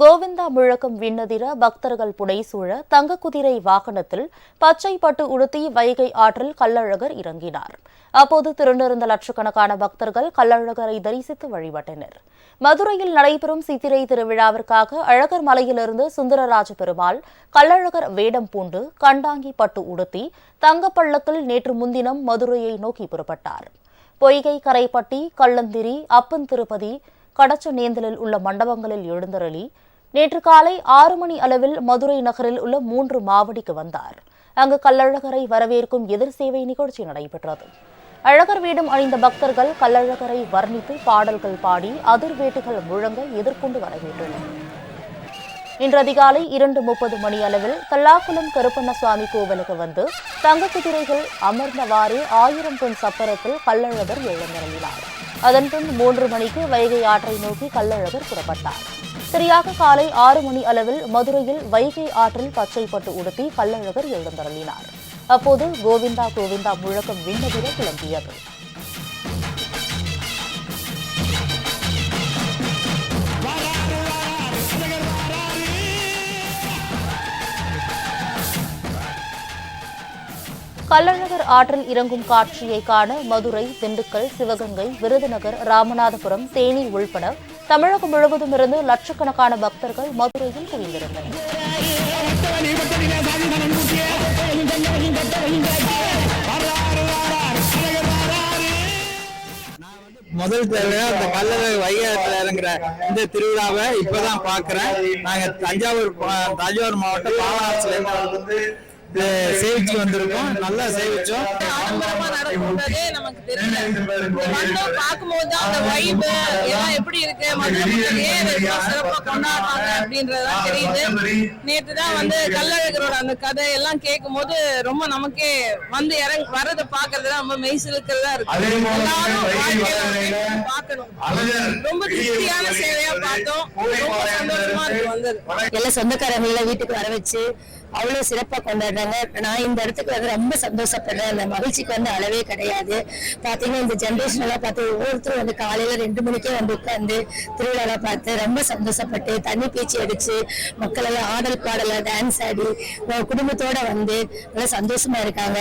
கோவிந்தா முழக்கம் விண்ணதிர பக்தர்கள் புடைசூழ தங்க குதிரை வாகனத்தில் பச்சை பட்டு உடுத்தி வைகை ஆற்றில் கள்ளழகர் இறங்கினார். அப்போது திரண்டிருந்த லட்சக்கணக்கான பக்தர்கள் கள்ளழகரை தரிசித்து வழிபட்டனர். மதுரையில் நடைபெறும் சித்திரை திருவிழாவிற்காக அழகர் மலையிலிருந்து சுந்தரராஜ பெருமாள் கள்ளழகர் வேடம் பூண்டு கண்டாங்கி பட்டு உடுத்தி தங்கப்பள்ளத்தில் நேற்று முன்தினம் மதுரையை நோக்கி புறப்பட்டார். பொய்கை கரைப்பட்டி கள்ளந்திரி அப்பன் திருப்பதி கடச்ச நேந்தலில் உள்ள மண்டபங்களில் எழுந்தருளி நேற்று காலை ஆறு மணி அளவில் மதுரை நகரில் உள்ள மூன்று மாவடிக்கு வந்தார். அங்கு கள்ளழகரை வரவேற்கும் எதிர் சேவை நிகழ்ச்சி நடைபெற்றது. அழகர் வேடம் அணிந்த பக்தர்கள் கள்ளழகரை வர்ணித்து பாடல்கள் பாடி அதிர்வேட்டுகள் முழங்க எதிர்கொண்டு வரவேற்றனர். இன்று அதிகாலை இரண்டு முப்பது மணி அளவில் கல்லாக்குளம் கருப்பண்ணசுவாமி கோவிலுக்கு வந்து தங்க குதிரைகள் அமர்ந்தவாறு ஆயிரம் பொன் சப்பரத்தில் கள்ளழகர் எழுந்தருளினார். அதன்பின் மூன்று மணிக்கு வைகை ஆற்றை நோக்கி கள்ளழகர் புறப்பட்டார். சரியாக காலை ஆறு மணி அளவில் மதுரையில் வைகை ஆற்றில் பச்சைப்பட்டு உடுத்தி கள்ளழகர் எழுந்தருளினார். அப்போது கோவிந்தா கோவிந்தா முழக்கம் விண்ணதிர கிளம்பியது. கள்ளழகர் ஆற்றில் இறங்கும் காட்சியை காண மதுரை திண்டுக்கல் சிவகங்கை விருதுநகர் ராமநாதபுரம் தேனி உள்பட தமிழகம் முழுவதும் இருந்து லட்சக்கணக்கான பக்தர்கள் மதுரையில் குவிந்திருந்தனர். முதல் தடவை அந்த கல்லறை வைகாத்துல இறங்குற இந்த திருவிழாவை இப்பதான் பாக்குறேன். நாங்க தஞ்சாவூர் தஞ்சாவூர் மாவட்டம் பாவனாசுல வந்து சேவிச்சு வந்திருக்கோம். நல்லா சேவிச்சோம். ஆடம்பரமா நடக்கும்போதே நமக்கு தெரியல. வந்தோம் பார்க்கும்போது அந்த வைப் எல்லாம் எப்படி இருக்கு? மக்கள் ஏன் சிறப்பா கொண்டாடுறாங்க அப்படின்றதுதான் தெரியுது. தான் வந்து கள்ளழகரோட அந்த கதை எல்லாம் கேட்கும் போது ரொம்ப நமக்கே வந்து இறங்க வர்றதை பாக்குறது ரொம்ப மெய் சிலுக்கிறதா இருக்கு. எல்லாரும் வாழ்க்கையில எல்லாம் சொந்தக்காரங்களை வீட்டுக்கு வர வச்சு அவ்வளவு சிறப்பா கொண்டாடுறாங்க. நான் இந்த இடத்துக்கு வந்து ரொம்ப சந்தோஷப்படுறேன். அந்த மகிழ்ச்சிக்கு வந்து அளவே கிடையாது. பாத்தீங்கன்னா இந்த ஜென்ரேஷன் எல்லாம் பார்த்து ஒவ்வொருத்தரும் வந்து காலையில ரெண்டு மணிக்கே வந்து உட்கார்ந்து திருவிழா பார்த்து ரொம்ப சந்தோஷப்பட்டு தண்ணி பீச்சி அடிச்சு மக்கள் எல்லாம் ஆடல் பாடல டான்ஸ் ஆடி குடும்பத்தோட வந்து நல்லா சந்தோஷமா இருக்காங்க.